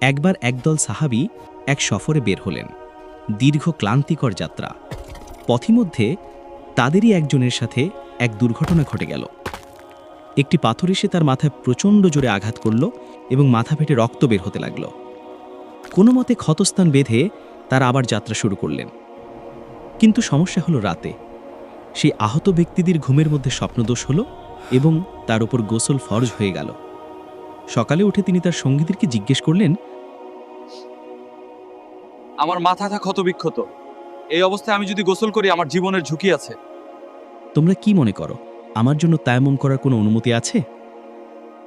একবার একদল সাহাবি এক সফরে বের হলেন। দীর্ঘ ক্লান্তিকর যাত্রা। পথিমধ্যে তাদেরই একজনের সাথে এক দুর্ঘটনা ঘটে গেল। একটি পাথর এসে তার মাথায় প্রচণ্ড জোরে আঘাত করল এবং মাথা ফেটে রক্ত বের হতে লাগল। কোনো মতে ক্ষতস্থান বেঁধে তারা আবার যাত্রা শুরু করলেন। কিন্তু সমস্যা হলো রাতে। সেই আহত ব্যক্তিদের ঘুমের মধ্যে স্বপ্নদোষ হলো এবং তার উপর গোসল ফরজ হয়ে গেল। সকালে উঠে তিনি তার সঙ্গীদেরকে জিজ্ঞেস করলেন আমার মাথাটা ক্ষতবিক্ষত। এই অবস্থায় আমি যদি গোসল করি আমার জীবনের ঝুঁকি আছে। তোমরা কি মনে করো আমার জন্য তায়ামম করার কোনো অনুমতি আছে?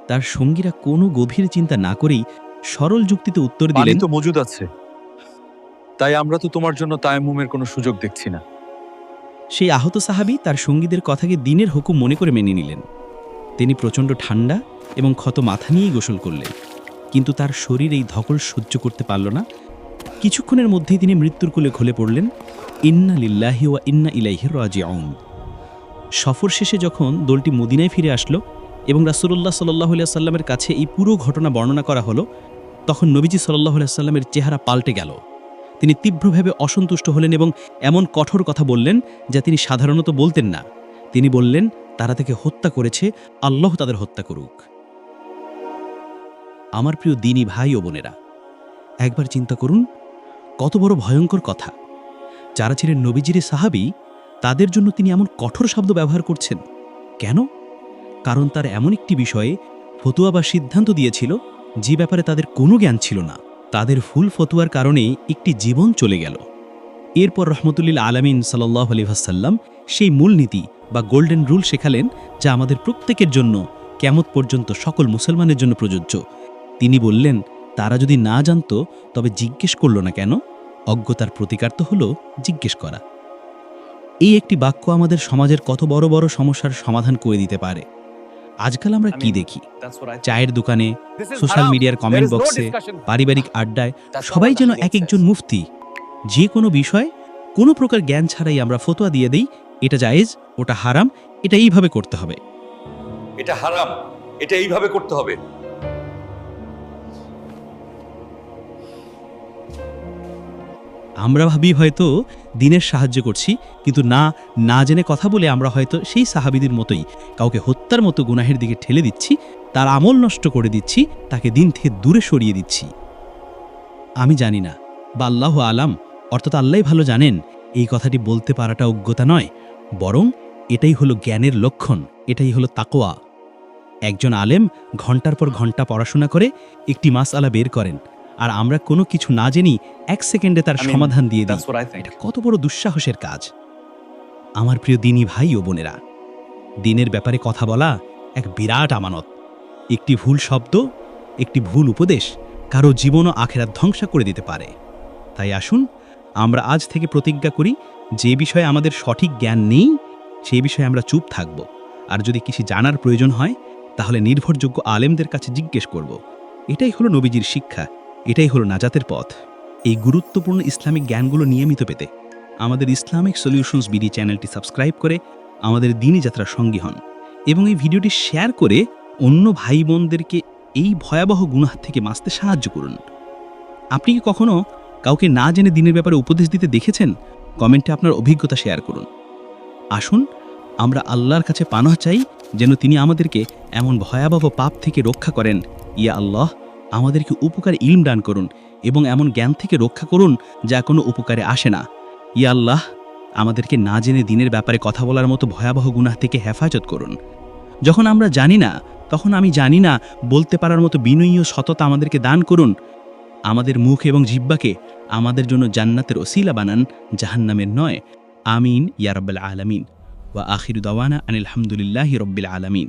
তার সঙ্গীরা কোনো গভীর চিন্তা না করেই সরল যুক্তিতে উত্তর দিলেন তো মজুদ আছে। তাই আমরা তো তোমার জন্য তায়াম্মুমের কোনো সুযোগ দেখছি না। সেই আহত সাহাবী তার সঙ্গীদের কথাকে দিনের হুকুম মনে করে মেনে নিলেন। তিনি প্রচণ্ড ঠান্ডা এবং ক্ষত মাথা নিয়েই গোসল করলেন কিন্তু তার শরীর এই ধকল সহ্য করতে পারল না। কিছুক্ষণের মধ্যেই তিনি মৃত্যুর কোলে ঘলে পড়লেন, ইন্না লিল্লাহি ওয়া ইন্না ইলাইহি রাজিউন। সফর শেষে যখন দলটি মদিনায় ফিরে আসলো এবং রাসূলুল্লাহ আলাইহি সাল্লামের কাছে এই পুরো ঘটনা বর্ণনা করা হলো, তখন নবীজি আলাইহি সাল্লামের চেহারা পাল্টে গেল। তিনি তীব্রভাবে অসন্তুষ্ট হলেন এবং এমন কঠোর কথা বললেন যা তিনি সাধারণত বলতেন না। তিনি বললেন, তারা তাকে হত্যা করেছে, আল্লাহ তাদের হত্যা করুক। আমার প্রিয় দিনী ভাই ও বোনেরা, একবার চিন্তা করুন, কত বড় ভয়ঙ্কর কথা। যারা ছিলেন নবীজির সাহাবি, তাদের জন্য তিনি এমন কঠোর শব্দ ব্যবহার করছেন। কেন? কারণ তার এমন একটি বিষয়ে ফতুয়া বা সিদ্ধান্ত দিয়েছিল, যে ব্যাপারে তাদের কোনো জ্ঞান ছিল না। তাদের ফুল ফতুয়ার কারণে একটি জীবন চলে গেল। এরপর রহমতুল্লিল আলমিন সাল্লাহ আলিহাসাল্লাম সেই মূলনীতি বা গোল্ডেন রুল শেখালেন, যা আমাদের প্রত্যেকের জন্য কেমত পর্যন্ত সকল মুসলমানের জন্য প্রযোজ্য। তিনি বললেন তারা যদি না জানতো তবে জিজ্ঞেস করল না কেন? অজ্ঞতার প্রতিকার তো হলো জিজ্ঞেস করা। এই একটি বাক্য আমাদের সমাজের কত বড় বড় সমস্যার সমাধান করে দিতে পারে। আজকাল আমরা কি দেখি? চায়ের দোকানে সোশ্যাল মিডিয়ার কমেন্ট বক্সে পারিবারিক আড্ডায় সবাই যেন এক একজন মুফতি। যে কোনো বিষয় কোনো প্রকার জ্ঞান ছাড়াই আমরা ফতোয়া দিয়ে দেই এটা জায়েজ ওটা হারাম এটা এইভাবে করতে হবে। এটা হারাম এটা এইভাবে করতে হবে। আমরা ভাবি হয়তো দিনের সাহায্য করছি, কিন্তু না না জেনে কথা বলে আমরা হয়তো সেই সাহাবিদের মতোই কাউকে হত্যার মতো গুনাহের দিকে ঠেলে দিচ্ছি, তার আমল নষ্ট করে দিচ্ছি, তাকে দিন থেকে দূরে সরিয়ে দিচ্ছি। আমি জানি না, বা আল্লাহ আলাম, অর্থাৎ আল্লাহ ভালো জানেন, এই কথাটি বলতে পারাটা অজ্ঞতা নয়, বরং এটাই হলো জ্ঞানের লক্ষণ, এটাই হলো তাকোয়া একজন আলেম ঘণ্টার পর ঘণ্টা পড়াশোনা করে একটি মাসআলা বের করেন আর আমরা কোনো কিছু না জেনি এক সেকেন্ডে তার সমাধান দিয়ে দিই. এটা কত বড় দুঃসাহসের কাজ। আমার প্রিয় দিনী ভাই ও বোনেরা দিনের ব্যাপারে কথা বলা এক বিরাট আমানত। একটি ভুল শব্দ একটি ভুল উপদেশ কারও জীবন ও আখেরাত ধ্বংস করে দিতে পারে। তাই আসুন আমরা আজ থেকে প্রতিজ্ঞা করি যে বিষয়ে আমাদের সঠিক জ্ঞান নেই সেই বিষয়ে আমরা চুপ থাকব। আর যদি কিছু জানার প্রয়োজন হয় তাহলে নির্ভরযোগ্য আলেমদের কাছে জিজ্ঞেস করব। এটাই হলো নবীজির শিক্ষা। এটাই হলো নাজাতের পথ। এই গুরুত্বপূর্ণ ইসলামিক জ্ঞানগুলো নিয়মিত পেতে আমাদের ইসলামিক সলিউশনস বিডি চ্যানেলটি সাবস্ক্রাইব করে আমাদের দিনই যাত্রার সঙ্গী হন এবং এই ভিডিওটি শেয়ার করে অন্য ভাই বোনদেরকে এই ভয়াবহ গুনাহ থেকে বাঁচতে সাহায্য করুন। আপনি কি কখনো কাউকে না জেনে দিনের ব্যাপারে উপদেশ দিতে দেখেছেন? কমেন্টে আপনার অভিজ্ঞতা শেয়ার করুন। আসুন, আমরা আল্লাহর কাছে পানাহ চাই যেন তিনি আমাদেরকে এমন ভয়াবহ পাপ থেকে রক্ষা করেন। ইয়া আল্লাহ আমাদেরকে উপকার ইলম দান করুন এবং এমন জ্ঞান থেকে রক্ষা করুন যা কোনো উপকারে আসে না। ইয়া আল্লাহ, আমাদেরকে না জেনে দিনের ব্যাপারে কথা বলার মতো ভয়াবহ গুনাহ থেকে হেফাজত করুন। যখন আমরা জানি না, তখন আমি জানি না, বলতে পারার মতো বিনয়ী ও সততা আমাদেরকে দান করুন। আমাদের মুখ এবং জিব্বাকে আমাদের জন্য জান্নাতের ওসিলা বানান, জাহান্নামের নয়। আমিন, ইয়া রব্বাল আলামিন। ওয়া আখিরু দাওয়ানা আনিল হামদুলিল্লাহি রব্বিল আলামিন।